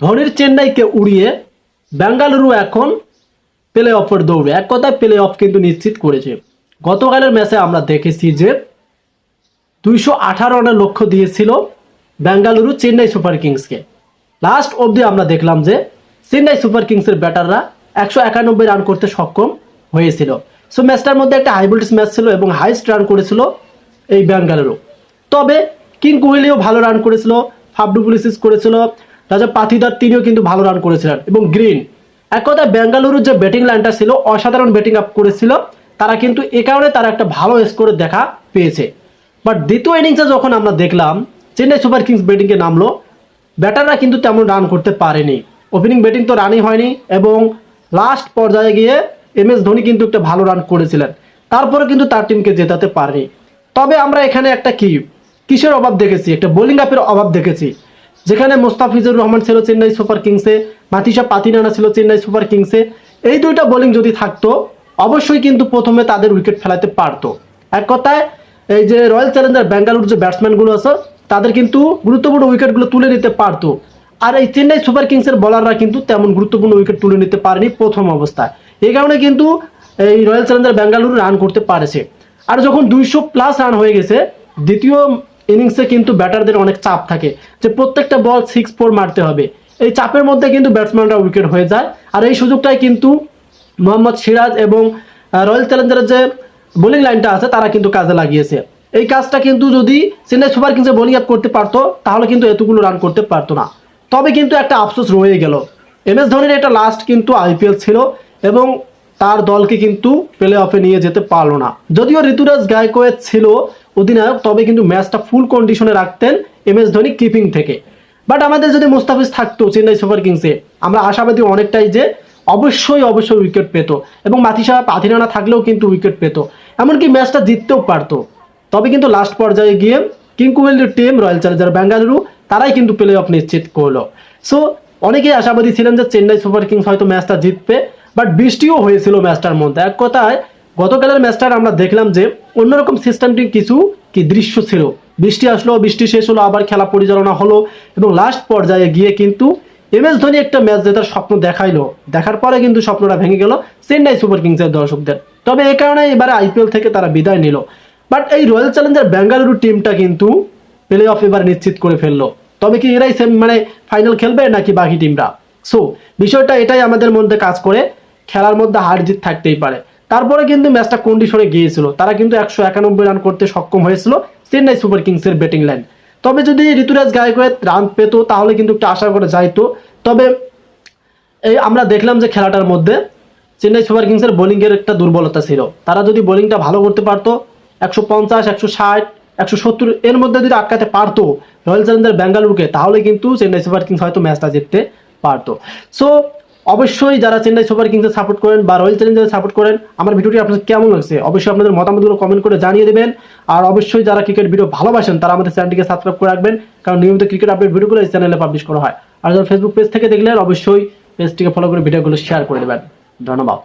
ধোনির চেন্নাইকে উড়িয়ে বেঙ্গালুরু এখন প্লে অফের দৌড়ে। এক কথায় প্লে অফ কিন্তু নিশ্চিত করেছে। গতকালের ম্যাচে আমরা দেখেছি যে দুইশো আঠারো রানের লক্ষ্য দিয়েছিল বেঙ্গালুরু চেন্নাই সুপার কিংসকে। লাস্ট অবধি আমরা দেখলাম যে চেন্নাই সুপার কিংসের ব্যাটাররা একশো একানব্বই রান করতে সক্ষম হয়েছিল। সো ম্যাচটার মধ্যে একটা হাই ম্যাচ ছিল এবং হাইস্ট রান করেছিল এই বেঙ্গালুরু। তবে কিং কোহলিও ভালো রান করেছিল ফাবডু পুলিসিস করেছিল রাজা পাথিদার তিনিও কিন্তু ভালো রান করেছিলেন। এবং গ্রিন এক কথায় বেঙ্গালুরুর যে ব্যাটিং লাইনটা ছিল, অসাধারণ ব্যাটিং আপ করেছিল, তারা কিন্তু এ কারণে তারা একটা ভালো স্কোর দেখা পেয়েছে। বাট দ্বিতীয় ইনিংসে যখন আমরা দেখলাম, চেন্নাই সুপার কিংস ব্যাটিংয়ে নামলো, ব্যাটাররা কিন্তু তেমন রান করতে পারেনি। ওপেনিং ব্যাটিং তো রানই হয়নি এবং লাস্ট পর্যায়ে গিয়ে এম এস ধোনি কিন্তু একটা ভালো রান করেছিলেন। তারপরে কিন্তু তার টিমকে জেতাতে পারেনি। তবে আমরা এখানে একটা কি, কিসের অভাব দেখেছি? একটা বোলিং আপের অভাব দেখেছি। যেখানে মোস্তাফিজুর রহমান ছিল চেন্নাই সুপার কিংসে, মাতিসা পাতিনানা ছিল চেন্নাই সুপার কিংসে। এই দুইটা বোলিং যদি থাকতো, অবশ্যই কিন্তু প্রথমে তাদের উইকেট ফেলাতে পারতো। এক কথায়, এই যে রয়্যাল চ্যালেঞ্জার বেঙ্গালুরু যে ব্যাটসম্যানগুলো আছে, তাদের কিন্তু গুরুত্বপূর্ণ উইকেটগুলো তুলে নিতে পারতো। আর এই চেন্নাই সুপার কিংসের বলাররা কিন্তু তেমন গুরুত্বপূর্ণ উইকেট তুলে নিতে পারেনি প্রথম অবস্থায়। এই কারণে কিন্তু এই রয়্যাল চ্যালেঞ্জার বেঙ্গালুরু রান করতে পারেছে। আর যখন দুইশো প্লাস রান হয়ে গেছে, দ্বিতীয় ইনিংসে কিন্তু ব্যাটারদের অনেক চাপ থাকে, যে প্রত্যেকটা বল সিক্স ফোর মারতে হবে। এই চাপের মধ্যে কিন্তু ব্যাটসম্যানরা উইকেট হয়ে যায়। আর এই সুযোগটাই কিন্তু মোহাম্মদ সিরাজ এবং রয়্যাল চ্যালেঞ্জারের যে বোলিং লাইনটা আছে, তারা কিন্তু কাজে লাগিয়েছে। এই কাজটা কিন্তু যদি চেন্নাই সুপার কিংসে বোলিং আপ করতে পারতো, তাহলে কিন্তু এতগুলো রান করতে পারতো না। তবে কিন্তু একটা আফসোস রয়ে গেল। এম এস ধোনির এটা লাস্ট কিন্তু আইপিএল ছিল এবং তার দলকে কিন্তু প্লে অফে নিয়ে যেতে পারল না। যদিও ঋতুরাজ গায়কোয়াদ ছিল অধিনায়ক, তবে কিন্তু ম্যাচটা ফুল কন্ডিশনে রাখতেন এম এস ধোনি কিপিং থেকে। বাট আমাদের যদি মুস্তাফিজ থাকতো চেন্নাই সুপার কিংসে আমরা আশাবাদী অনেকটাই যে অবশ্যই অবশ্যই উইকেট পেত। এবং মাথিসা পাথিরানা থাকলেও কিন্তু উইকেট পেত। এমনকি ম্যাচটা জিততেও পারতো। তবে কিন্তু লাস্ট পর্যায়ে গিয়ে কিং কোহলির টিম, রয়্যাল চ্যালেঞ্জার বেঙ্গালুরু তারাই কিন্তু প্লে অফ নিশ্চিত করল। সো অনেকেই আশাবাদী ছিলেন যে চেন্নাই সুপার কিংস হয়তো ম্যাচটা জিতবে বাট বৃষ্টিও হয়েছিল ম্যাচটার মধ্যে। এক কথায় গতকালের ম্যাচটার আমরা দেখলাম যে অন্যরকম সিস্টেমটি কিছু কি দৃশ্য ছিল। বৃষ্টি আসলো, বৃষ্টি শেষ হলো, আবার খেলা পরিচালনা হলো এবং লাস্ট পর্যায়ে গিয়ে কিন্তু এম এস ধোনি একটা ম্যাচ জেতার স্বপ্ন দেখাইলো। দেখার পরে কিন্তু স্বপ্নটা ভেঙে গেল চেন্নাই সুপার কিংসের দর্শকদের। তবে এই কারণে এবারে আইপিএল থেকে তারা বিদায় নিল। বাট এই রয়্যাল চ্যালেঞ্জার বেঙ্গালুরু টিমটা কিন্তু প্লে অফ এবার নিশ্চিত করে ফেলল। তবে কি এরাই সেম মানে ফাইনাল খেলবে নাকি বাকি টিমরা সো বিষয়টা এটাই আমাদের মধ্যে কাজ করে। খেলার মধ্যে হার জিত থাকতেই পারে। তারপরে কিন্তু ম্যাচটা কন্ডিশনে গিয়েছিল। তারা কিন্তু একশো একানব্বই রান করতে সক্ষম হয়েছিল চেন্নাই সুপার কিংসের ব্যাটিং লাইন তবে যদি ঋতুরাজ গায়কোয়াদ রান পেত, তাহলে কিন্তু একটু আশা করে যাইতো। তবে এই আমরা দেখলাম যে খেলাটার মধ্যে চেন্নাই সুপার কিংসের বোলিংয়ের একটা দুর্বলতা ছিল। তারা যদি বোলিংটা ভালো করতে পারতো, একশো পঞ্চাশ, একশো ষাট, একশো সত্তর, এর মধ্যে যদি আটকাতে পারতো রয়্যাল চ্যালেঞ্জার বেঙ্গালুরুকে তাহলে কিন্তু চেন্নাই সুপার কিংস হয়তো ম্যাচটা জিততে পারতো। সো অবশ্যই যারা চেন্নাই সুপার কিংসে সাপোর্ট করেন বা রয়্যাল চ্যালেঞ্জার্স সাপোর্ট করেন, আমার ভিডিওটি আপনাদের কেমন লাগছে? অবশ্যই আপনাদের মতামতগুলো কমেন্ট করে জানিয়ে দেবেন। আর অবশ্যই যারা ক্রিকেট ভিডিও ভালোবাসেন, তারা আমাদের চ্যানেলটিকে সাবস্ক্রাইব করে রাখবেন, কারণ নিয়মিত ক্রিকেট আপডেট ভিডিওগুলো এই চ্যানেলে পাবলিশ করা হয়। আর যারা ফেসবুক পেজ থেকে দেখলেন, অবশ্যই পেজটিকে ফলো করে ভিডিওগুলো শেয়ার করে দেবেন। ধন্যবাদ।